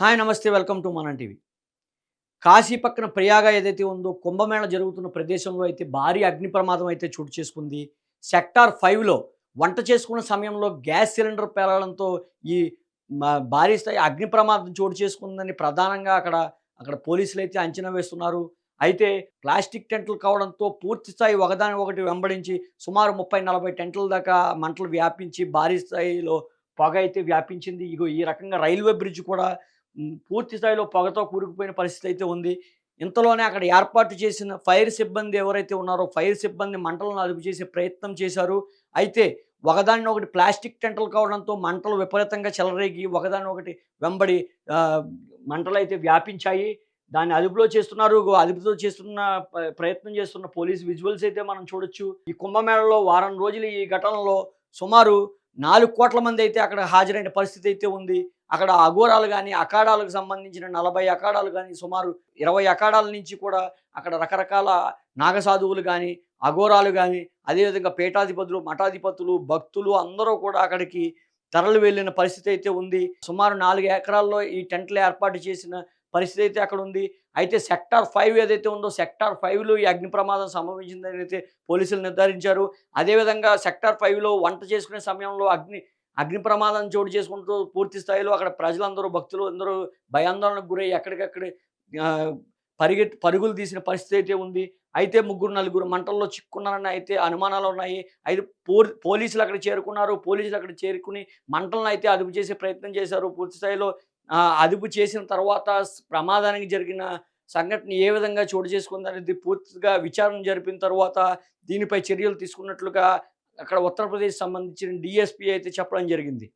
Hi నమస్తే welcome to మన TV. Kashi పక్కన ప్రయాగ ఏదైతే ఉందో కుంభమేళ జరుగుతున్న ప్రదేశంలో అయితే భారీ అగ్ని ప్రమాదం అయితే చోటు చేసుకుంది. సెక్టార్ ఫైవ్లో వంట చేసుకున్న సమయంలో గ్యాస్ సిలిండర్ పేలడంతో ఈ భారీ స్థాయి అగ్ని ప్రమాదం చోటు చేసుకుందని ప్రధానంగా అక్కడ అక్కడ పోలీసులు అయితే అంచనా వేస్తున్నారు. అయితే ప్లాస్టిక్ టెంట్లు కావడంతో పూర్తి స్థాయి ఒకదాని ఒకటి వెంబడించి సుమారు ముప్పై నలభై టెంట్ల దాకా మంటలు వ్యాపించి భారీ స్థాయిలో పొగ అయితే వ్యాపించింది. ఇగో ఈ రకంగా రైల్వే బ్రిడ్జ్ కూడా పూర్తి స్థాయిలో పొగతో కూరుకుపోయిన పరిస్థితి అయితే ఉంది. ఇంతలోనే అక్కడ ఏర్పాటు చేసిన ఫైర్ సిబ్బంది ఎవరైతే ఉన్నారో ఫైర్ సిబ్బంది మంటలను అదుపు చేసే ప్రయత్నం చేశారు. అయితే ఒకదాని ఒకటి ప్లాస్టిక్ టెంటలు కావడంతో మంటలు విపరీతంగా చెలరేగి ఒకదాని ఒకటి వెంబడి మంటలు అయితే వ్యాపించాయి. దాన్ని అదుపులో చేస్తున్నారు అదుపులో చేస్తున్న ప్రయత్నం చేస్తున్న పోలీస్ విజువల్స్ అయితే మనం చూడొచ్చు. ఈ కుంభమేళలో వారం రోజులు ఈ ఘటనలో సుమారు నాలుగు కోట్ల మంది అయితే అక్కడ హాజరైన పరిస్థితి అయితే ఉంది. అక్కడ అఘోరాలు కానీ అఖాడాలకు సంబంధించిన నలభై అఖాడాలు కానీ సుమారు ఇరవై అఖాడాల నుంచి కూడా అక్కడ రకరకాల నాగసాధువులు కానీ అఘోరాలు కానీ అదేవిధంగా పీఠాధిపతులు మఠాధిపతులు భక్తులు అందరూ కూడా అక్కడికి తరలి వెళ్ళిన పరిస్థితి అయితే ఉంది. సుమారు నాలుగు ఎకరాల్లో ఈ టెంట్లు ఏర్పాటు చేసిన పరిస్థితి అయితే అక్కడ ఉంది. అయితే సెక్టార్ ఫైవ్ ఏదైతే ఉందో సెక్టార్ ఫైవ్లో ఈ అగ్ని ప్రమాదం సంభవించిందని అయితే పోలీసులు నిర్ధారించారు. అదేవిధంగా సెక్టార్ ఫైవ్లో వంట చేసుకునే సమయంలో అగ్ని అగ్ని ప్రమాదం చోటు చేసుకుంటూ పూర్తి స్థాయిలో అక్కడ ప్రజలందరూ భక్తులు అందరూ భయాందోళనకు గురై ఎక్కడికక్కడ పరిగె పరిగెత్తి పరుగులు తీసిన పరిస్థితి అయితే ఉంది. అయితే ముగ్గురు నలుగురు మంటల్లో చిక్కున్నారని అయితే అనుమానాలు ఉన్నాయి. అయితే పో పోలీసులు అక్కడ చేరుకున్నారు. పోలీసులు అక్కడ చేరుకుని మంటలను అయితే అదుపు చేసే ప్రయత్నం చేశారు. పూర్తి స్థాయిలో అదుపు చేసిన తర్వాత ప్రమాదానికి జరిగిన సంఘటన ఏ విధంగా చోటు చేసుకుంది అనేది పూర్తిగా విచారణ జరిపిన తర్వాత దీనిపై చర్యలు తీసుకున్నట్లుగా అక్కడ ఉత్తరప్రదేశ్ సంబంధించిన డిఎస్పీ అయితే చెప్పడం జరిగింది.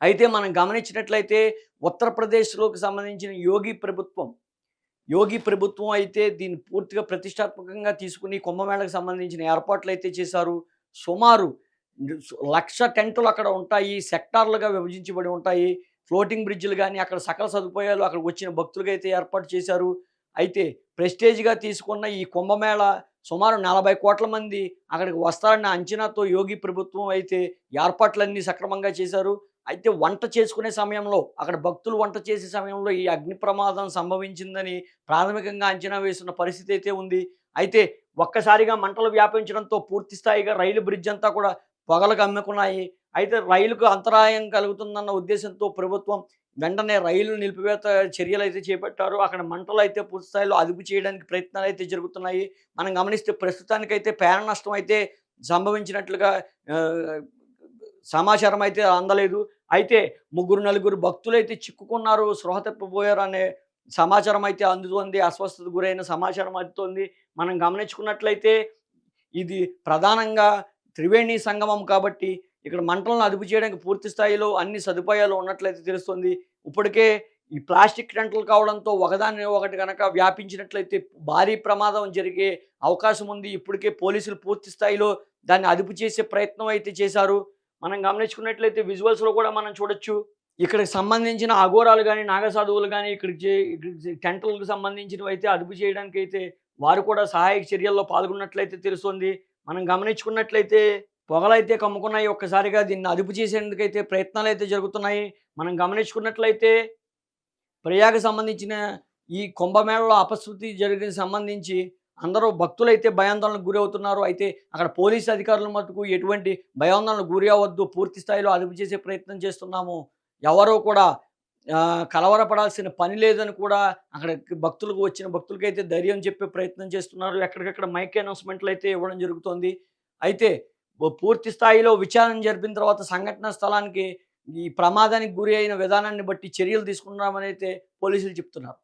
అయితే మనం గమనించినట్లయితే ఉత్తరప్రదేశ్లోకి సంబంధించిన యోగి ప్రభుత్వం యోగి ప్రభుత్వం అయితే దీన్ని పూర్తిగా ప్రతిష్టాత్మకంగా తీసుకుని కుంభమేళకు సంబంధించిన ఏర్పాట్లు అయితే చేశారు. సుమారు లక్ష టెంట్లు అక్కడ ఉంటాయి సెక్టార్లుగా విభజించబడి ఉంటాయి. ఫ్లోటింగ్ బ్రిడ్జ్లు కానీ అక్కడ సకల సదుపాయాలు అక్కడ వచ్చిన భక్తులకు అయితే ఏర్పాటు చేశారు. అయితే ప్రెస్టేజ్గా తీసుకున్న ఈ కుంభమేళ సుమారు నలభై కోట్ల మంది అక్కడికి వస్తారన్న అంచనాతో యోగి ప్రభుత్వం అయితే ఏర్పాట్లన్నీ సక్రమంగా చేశారు. అయితే వంట చేసుకునే సమయంలో అక్కడ భక్తులు వంట చేసే సమయంలో ఈ అగ్ని ప్రమాదం సంభవించిందని ప్రాథమికంగా అంచనా వేస్తున్న పరిస్థితి అయితే ఉంది. అయితే ఒక్కసారిగా మంటలు వ్యాపించడంతో పూర్తి స్థాయిగా రైలు బ్రిడ్జ్ అంతా కూడా పొగలకు అమ్ముకున్నాయి అయితే రైలుకు అంతరాయం కలుగుతుందన్న ఉద్దేశంతో ప్రభుత్వం వెంటనే రైలు నిలిపివేత చర్యలు అయితే చేపట్టారు. అక్కడ మంటలు అయితే పూర్తి స్థాయిలో అదుపు చేయడానికి ప్రయత్నాలు అయితే జరుగుతున్నాయి. మనం గమనిస్తే ప్రస్తుతానికైతే ప్రాణ నష్టం అయితే సంభవించినట్లుగా సమాచారం అయితే అందలేదు. అయితే ముగ్గురు నలుగురు భక్తులు అయితే చిక్కుకున్నారు. స్పృహ తప్పిపోయారు అనే సమాచారం అయితే అందుతోంది. అస్వస్థత గురైన సమాచారం అందుతోంది. మనం గమనించుకున్నట్లయితే ఇది ప్రధానంగా త్రివేణి సంగమం కాబట్టి ఇక్కడ మంటలను అదుపు చేయడానికి పూర్తి స్థాయిలో అన్ని సదుపాయాలు ఉన్నట్లయితే తెలుస్తుంది. ఇప్పటికే ఈ ప్లాస్టిక్ టెంట్లు కావడంతో ఒకదాని ఒకటి కనుక వ్యాపించినట్లయితే భారీ ప్రమాదం జరిగే అవకాశం ఉంది. ఇప్పటికే పోలీసులు పూర్తి స్థాయిలో దాన్ని అదుపు చేసే ప్రయత్నం అయితే చేశారు. మనం గమనించుకున్నట్లయితే విజువల్స్లో కూడా మనం చూడొచ్చు. ఇక్కడికి సంబంధించిన అఘోరాలు కానీ నాగసాధువులు కానీ ఇక్కడికి చే- టెంట్లకు సంబంధించినవి అయితే అదుపు చేయడానికి అయితే వారు కూడా సహాయక చర్యల్లో పాల్గొన్నట్లయితే తెలుస్తుంది. మనం గమనించుకున్నట్లయితే పొగలైతే కమ్ముకున్నాయి ఒక్కసారిగా దీన్ని అదుపు చేసేందుకైతే ప్రయత్నాలు అయితే జరుగుతున్నాయి. మనం గమనించుకున్నట్లయితే ప్రయాగ సంబంధించిన ఈ కుంభమేళలో అపశృతి జరిగిన సంబంధించి అందరూ భక్తులైతే భయాందోళనకు గురి అవుతున్నారు అయితే అక్కడ పోలీసు అధికారుల మటుకు ఎటువంటి భయాందోళనకు గురి అవ్వద్దు. పూర్తి స్థాయిలో అదుపు చేసే ప్రయత్నం చేస్తున్నాము. ఎవరో కూడా కలవరపడాల్సిన పని లేదని కూడా అక్కడ భక్తులకు వచ్చిన భక్తులకైతే ధైర్యం చెప్పే ప్రయత్నం చేస్తున్నారు. ఎక్కడికక్కడ మైక్ అనౌన్స్మెంట్లు అయితే ఇవ్వడం జరుగుతోంది. అయితే పూర్తి స్థాయిలో విచారణ జరిపిన తర్వాత సంఘటన స్థలానికి ఈ ప్రమాదానికి గురి అయిన విధానాన్ని బట్టి చర్యలు తీసుకున్నామని అయితే పోలీసులు చెప్తున్నారు.